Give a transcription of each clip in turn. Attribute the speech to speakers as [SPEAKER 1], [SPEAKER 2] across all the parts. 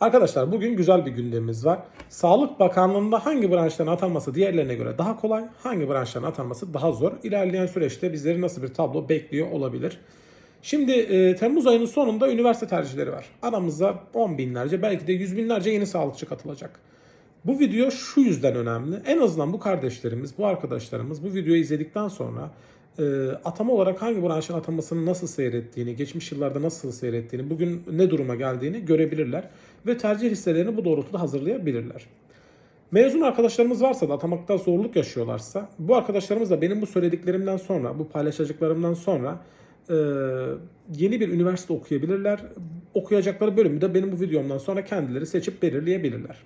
[SPEAKER 1] Arkadaşlar bugün güzel bir gündemimiz var. Sağlık Bakanlığı'nda hangi branşların atanması diğerlerine göre daha kolay, hangi branşların atanması daha zor? İlerleyen süreçte bizleri nasıl bir tablo bekliyor olabilir? Şimdi e, Temmuz ayının sonunda üniversite tercihleri var. Aramızda 10 binlerce belki de yüz binlerce yeni sağlıkçı katılacak. Bu video şu yüzden önemli. En azından bu kardeşlerimiz, bu arkadaşlarımız bu videoyu izledikten sonra e, atama olarak hangi branşın atamasının nasıl seyrettiğini, geçmiş yıllarda nasıl seyrettiğini, bugün ne duruma geldiğini görebilirler ve tercih listelerini bu doğrultuda hazırlayabilirler. Mezun arkadaşlarımız varsa da atamakta zorluk yaşıyorlarsa bu arkadaşlarımız da benim bu söylediklerimden sonra, bu paylaşacaklarımdan sonra e, yeni bir üniversite okuyabilirler. Okuyacakları bölümü de benim bu videomdan sonra kendileri seçip belirleyebilirler.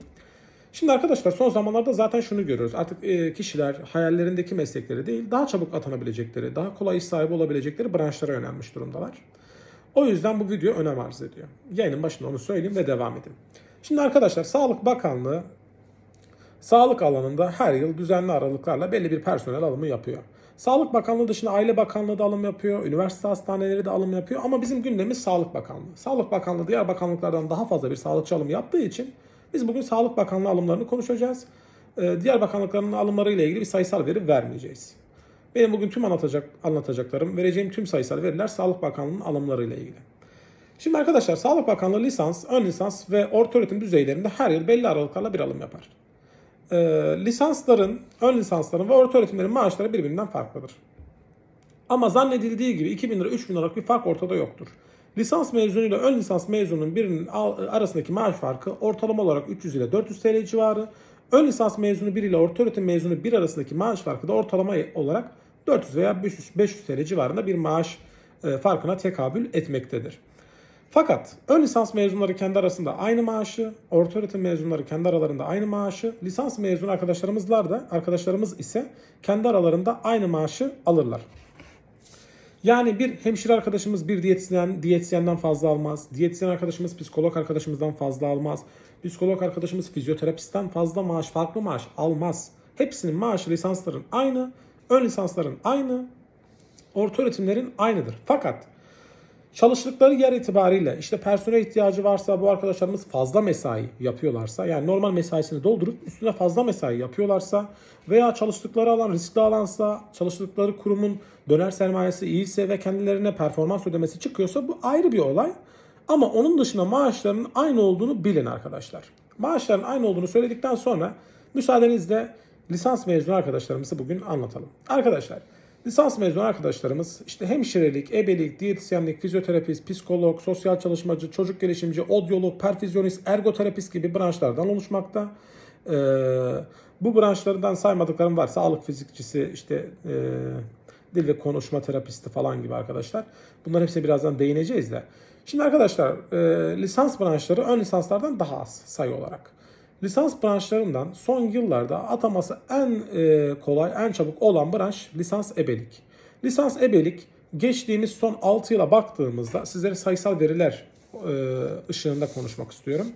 [SPEAKER 1] Şimdi arkadaşlar son zamanlarda zaten şunu görüyoruz. Artık e, kişiler hayallerindeki meslekleri değil, daha çabuk atanabilecekleri, daha kolay iş sahibi olabilecekleri branşlara yönelmiş durumdalar. O yüzden bu video önem arz ediyor. Yayının başında onu söyleyeyim ve devam edeyim. Şimdi arkadaşlar Sağlık Bakanlığı sağlık alanında her yıl düzenli aralıklarla belli bir personel alımı yapıyor. Sağlık Bakanlığı dışında Aile Bakanlığı da alım yapıyor, üniversite hastaneleri de alım yapıyor ama bizim gündemimiz Sağlık Bakanlığı. Sağlık Bakanlığı diğer bakanlıklardan daha fazla bir sağlıkçı alımı yaptığı için biz bugün Sağlık Bakanlığı alımlarını konuşacağız. Ee, diğer bakanlıkların alımları ile ilgili bir sayısal veri vermeyeceğiz. Benim bugün tüm anlatacak anlatacaklarım, vereceğim tüm sayısal veriler Sağlık Bakanlığı'nın alımları ile ilgili. Şimdi arkadaşlar Sağlık Bakanlığı lisans, ön lisans ve orta öğretim düzeylerinde her yıl belli aralıklarla bir alım yapar. Ee, lisansların, ön lisansların ve orta öğretimlerin maaşları birbirinden farklıdır. Ama zannedildiği gibi 2000 lira 3000 liralık bir fark ortada yoktur. Lisans mezunu ile ön lisans mezununun birinin arasındaki maaş farkı ortalama olarak 300 ile 400 TL civarı. Ön lisans mezunu bir ile orta öğretim mezunu bir arasındaki maaş farkı da ortalama olarak 400 veya 500, 500 TL civarında bir maaş e, farkına tekabül etmektedir. Fakat ön lisans mezunları kendi arasında aynı maaşı, orta öğretim mezunları kendi aralarında aynı maaşı, lisans mezunu arkadaşlarımızlar da arkadaşlarımız ise kendi aralarında aynı maaşı alırlar. Yani bir hemşire arkadaşımız bir diyetisyen diyetisyenden fazla almaz. Diyetisyen arkadaşımız psikolog arkadaşımızdan fazla almaz. Psikolog arkadaşımız fizyoterapistten fazla maaş, farklı maaş almaz. Hepsinin maaşı lisansların aynı, ön lisansların aynı, orta öğretimlerin aynıdır. Fakat çalıştıkları yer itibariyle işte personel ihtiyacı varsa bu arkadaşlarımız fazla mesai yapıyorlarsa yani normal mesaisini doldurup üstüne fazla mesai yapıyorlarsa veya çalıştıkları alan riskli alansa çalıştıkları kurumun döner sermayesi iyiyse ve kendilerine performans ödemesi çıkıyorsa bu ayrı bir olay. Ama onun dışında maaşlarının aynı olduğunu bilin arkadaşlar. Maaşların aynı olduğunu söyledikten sonra müsaadenizle lisans mezunu arkadaşlarımızı bugün anlatalım. Arkadaşlar Lisans mezunu arkadaşlarımız işte hemşirelik, ebelik, diyetisyenlik, fizyoterapist, psikolog, sosyal çalışmacı, çocuk gelişimci, odyolog, perfüzyonist, ergoterapist gibi branşlardan oluşmakta. Ee, bu branşlardan saymadıklarım var. Sağlık fizikçisi, işte e, dil ve konuşma terapisti falan gibi arkadaşlar. Bunlar hepsine birazdan değineceğiz de. Şimdi arkadaşlar e, lisans branşları ön lisanslardan daha az sayı olarak. Lisans branşlarından son yıllarda ataması en e, kolay, en çabuk olan branş lisans ebelik. Lisans ebelik geçtiğimiz son 6 yıla baktığımızda sizlere sayısal veriler e, ışığında konuşmak istiyorum.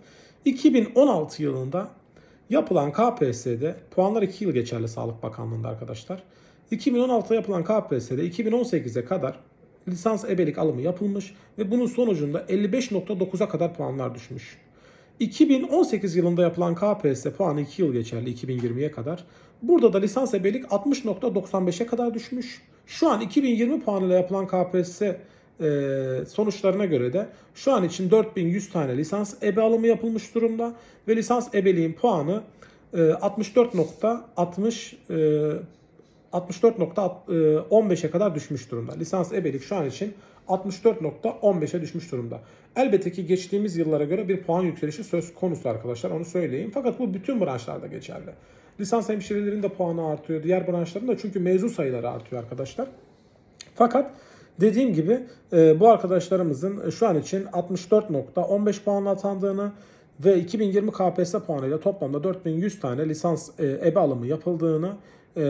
[SPEAKER 1] 2016 yılında yapılan KPSS'de puanlar 2 yıl geçerli Sağlık Bakanlığı'nda arkadaşlar. 2016'da yapılan KPSS'de 2018'e kadar lisans ebelik alımı yapılmış ve bunun sonucunda 55.9'a kadar puanlar düşmüş. 2018 yılında yapılan KPSS puanı 2 yıl geçerli 2020'ye kadar. Burada da lisans ebelik 60.95'e kadar düşmüş. Şu an 2020 puanıyla yapılan KPSS e, sonuçlarına göre de şu an için 4100 tane lisans ebe alımı yapılmış durumda ve lisans ebeliğin puanı e, 64.60 e, 64.15'e kadar düşmüş durumda. Lisans ebelik şu an için 64.15'e düşmüş durumda. Elbette ki geçtiğimiz yıllara göre bir puan yükselişi söz konusu arkadaşlar onu söyleyeyim. Fakat bu bütün branşlarda geçerli. Lisans hemşirelerin de puanı artıyor. Diğer branşların da çünkü mezun sayıları artıyor arkadaşlar. Fakat dediğim gibi e, bu arkadaşlarımızın şu an için 64.15 puanla atandığını ve 2020 KPSS puanıyla toplamda 4100 tane lisans e, ebe alımı yapıldığını e,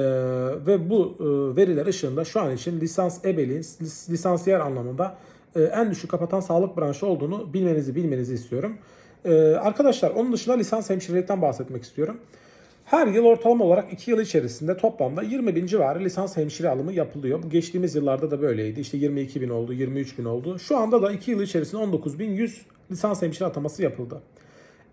[SPEAKER 1] ve bu e, veriler ışığında şu an için lisans ebeliğin lis- lisansiyer anlamında e, en düşük kapatan sağlık branşı olduğunu bilmenizi bilmenizi istiyorum. E, arkadaşlar onun dışında lisans hemşirelikten bahsetmek istiyorum. Her yıl ortalama olarak 2 yıl içerisinde toplamda 20 bin civarı lisans hemşire alımı yapılıyor. Bu geçtiğimiz yıllarda da böyleydi. İşte 22 bin oldu, 23 bin oldu. Şu anda da 2 yıl içerisinde 19 bin 100 lisans hemşire ataması yapıldı.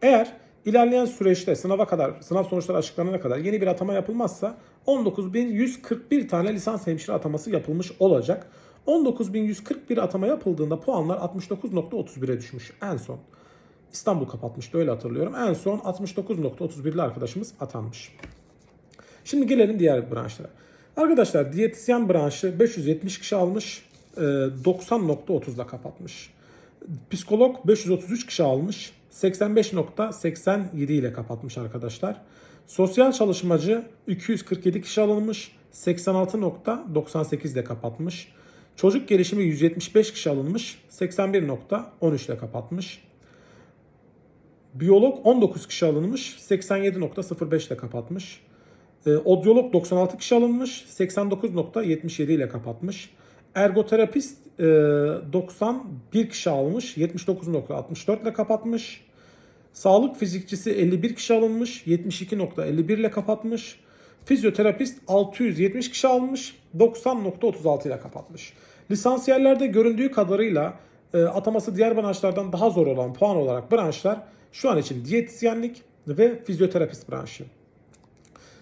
[SPEAKER 1] Eğer ilerleyen süreçte sınava kadar, sınav sonuçları açıklanana kadar yeni bir atama yapılmazsa 19.141 tane lisans hemşire ataması yapılmış olacak. 19.141 atama yapıldığında puanlar 69.31'e düşmüş en son. İstanbul kapatmıştı öyle hatırlıyorum. En son 69.31'li arkadaşımız atanmış. Şimdi gelelim diğer branşlara. Arkadaşlar diyetisyen branşı 570 kişi almış, e, 90.30'da kapatmış. Psikolog 533 kişi almış, 85.87 ile kapatmış arkadaşlar. Sosyal çalışmacı 247 kişi alınmış, 86.98 ile kapatmış. Çocuk gelişimi 175 kişi alınmış, 81.13 ile kapatmış. Biyolog 19 kişi alınmış, 87.05 ile kapatmış. E, Odyolog 96 kişi alınmış, 89.77 ile kapatmış. Ergoterapist e, 91 kişi almış, 79.64 ile kapatmış. Sağlık fizikçisi 51 kişi alınmış, 72.51 ile kapatmış. Fizyoterapist 670 kişi almış, 90.36 ile kapatmış. Lisansiyerlerde göründüğü kadarıyla e, ataması diğer branşlardan daha zor olan puan olarak branşlar şu an için diyetisyenlik ve fizyoterapist branşı.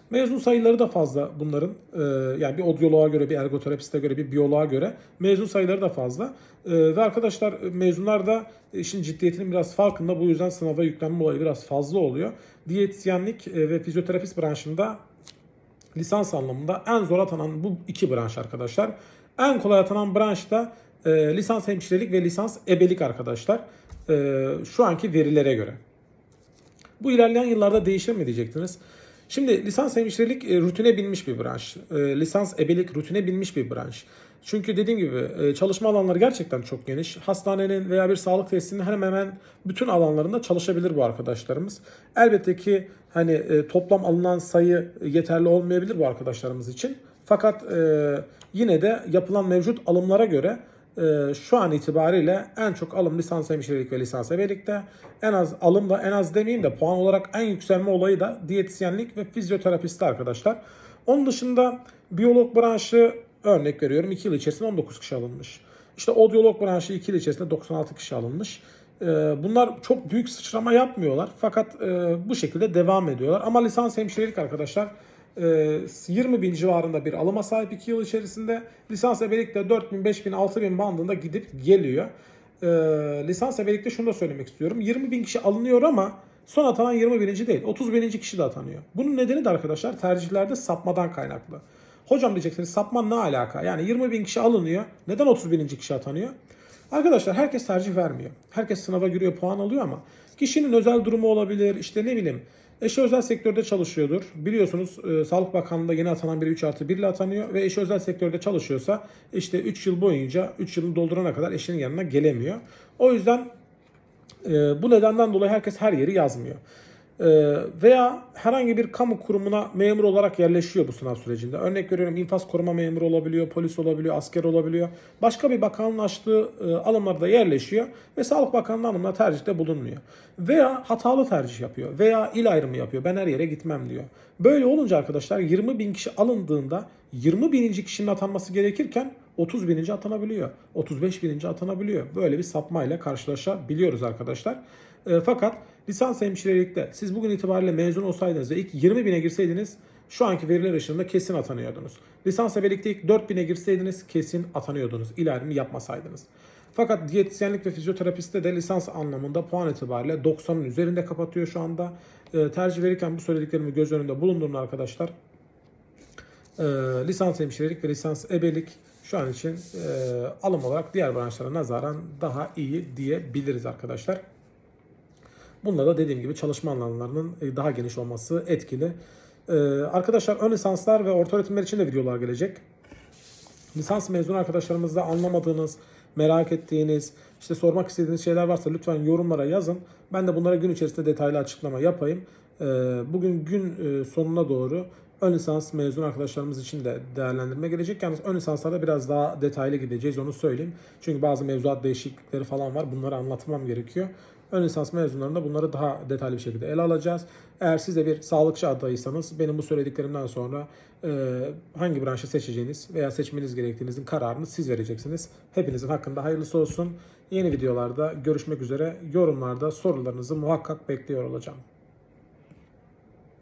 [SPEAKER 1] Mezun sayıları da fazla bunların. Ee, yani bir odyoloğa göre, bir ergoterapiste göre, bir biyoloğa göre mezun sayıları da fazla. Ee, ve arkadaşlar mezunlar da işin ciddiyetinin biraz farkında. Bu yüzden sınava yüklenme olayı biraz fazla oluyor. Diyetisyenlik e, ve fizyoterapist branşında lisans anlamında en zor atanan bu iki branş arkadaşlar. En kolay atanan branş da e, lisans hemşirelik ve lisans ebelik arkadaşlar. E, şu anki verilere göre. Bu ilerleyen yıllarda değişir mi diyecektiniz. Şimdi lisans hemşirelik e, rutine binmiş bir branş. E, lisans ebelik rutine binmiş bir branş. Çünkü dediğim gibi e, çalışma alanları gerçekten çok geniş. Hastanenin veya bir sağlık tesisinin hemen hemen bütün alanlarında çalışabilir bu arkadaşlarımız. Elbette ki hani toplam alınan sayı yeterli olmayabilir bu arkadaşlarımız için. Fakat yine de yapılan mevcut alımlara göre e, şu an itibariyle en çok alım lisans hemşirelik ve lisans ebelikte. En az alım da en az demeyeyim de puan olarak en yükselme olayı da diyetisyenlik ve fizyoterapisti arkadaşlar. Onun dışında biyolog branşı örnek veriyorum 2 yıl içerisinde 19 kişi alınmış. İşte odyolog branşı 2 yıl içerisinde 96 kişi alınmış. E, Bunlar çok büyük sıçrama yapmıyorlar fakat e, bu şekilde devam ediyorlar. Ama lisans hemşirelik arkadaşlar 20 e, bin civarında bir alıma sahip 2 yıl içerisinde. Lisans ebelikte 4 bin, 5 bin, 6 bin bandında gidip geliyor. E, lisans ebelikte şunu da söylemek istiyorum. 20 bin kişi alınıyor ama son atanan 20 bininci değil. 30 bininci kişi de atanıyor. Bunun nedeni de arkadaşlar tercihlerde sapmadan kaynaklı. Hocam diyeceksiniz sapma ne alaka? Yani 20 bin kişi alınıyor. Neden 30 bininci kişi atanıyor? Arkadaşlar herkes tercih vermiyor. Herkes sınava giriyor puan alıyor ama kişinin özel durumu olabilir. İşte ne bileyim Eşi özel sektörde çalışıyordur. Biliyorsunuz e, Sağlık Bakanlığı'nda yeni atanan biri 3 artı 1 ile atanıyor. Ve eşi özel sektörde çalışıyorsa işte 3 yıl boyunca 3 yılını doldurana kadar eşinin yanına gelemiyor. O yüzden e, bu nedenden dolayı herkes her yeri yazmıyor. E, veya herhangi bir kamu kurumuna memur olarak yerleşiyor bu sınav sürecinde. Örnek veriyorum infaz koruma memuru olabiliyor, polis olabiliyor, asker olabiliyor. Başka bir bakanlığın açtığı e, alımlarda yerleşiyor ve Sağlık Bakanlığı alımına tercihte bulunmuyor. Veya hatalı tercih yapıyor veya il ayrımı yapıyor. Ben her yere gitmem diyor. Böyle olunca arkadaşlar 20 bin kişi alındığında 20 bininci kişinin atanması gerekirken 30 bininci atanabiliyor. 35 bininci atanabiliyor. Böyle bir sapmayla karşılaşabiliyoruz arkadaşlar. E, fakat lisans hemşirelikte siz bugün itibariyle mezun olsaydınız ve ilk 20 bine girseydiniz şu anki veriler ışığında kesin atanıyordunuz. Lisans ebelikte ilk 4 bine girseydiniz kesin atanıyordunuz. İlerimi yapmasaydınız. Fakat diyetisyenlik ve fizyoterapiste de lisans anlamında puan itibariyle 90'ın üzerinde kapatıyor şu anda. E, tercih verirken bu söylediklerimi göz önünde bulundurun arkadaşlar. E, lisans hemşirelik ve lisans ebelik şu an için e, alım olarak diğer branşlara nazaran daha iyi diyebiliriz arkadaşlar. Bunda da dediğim gibi çalışma alanlarının e, daha geniş olması etkili. Ee, arkadaşlar ön lisanslar ve orta öğretimler için de videolar gelecek. Lisans mezun arkadaşlarımızda anlamadığınız, merak ettiğiniz, işte sormak istediğiniz şeyler varsa lütfen yorumlara yazın. Ben de bunlara gün içerisinde detaylı açıklama yapayım. Ee, bugün gün e, sonuna doğru ön lisans mezun arkadaşlarımız için de değerlendirme gelecek. Yalnız ön lisanslarda biraz daha detaylı gideceğiz onu söyleyeyim. Çünkü bazı mevzuat değişiklikleri falan var. Bunları anlatmam gerekiyor. Ön lisans mezunlarında bunları daha detaylı bir şekilde ele alacağız. Eğer siz de bir sağlıkçı adayıysanız benim bu söylediklerimden sonra e, hangi branşı seçeceğiniz veya seçmeniz gerektiğinizin kararını siz vereceksiniz. Hepinizin hakkında hayırlısı olsun. Yeni videolarda görüşmek üzere. Yorumlarda sorularınızı muhakkak bekliyor olacağım.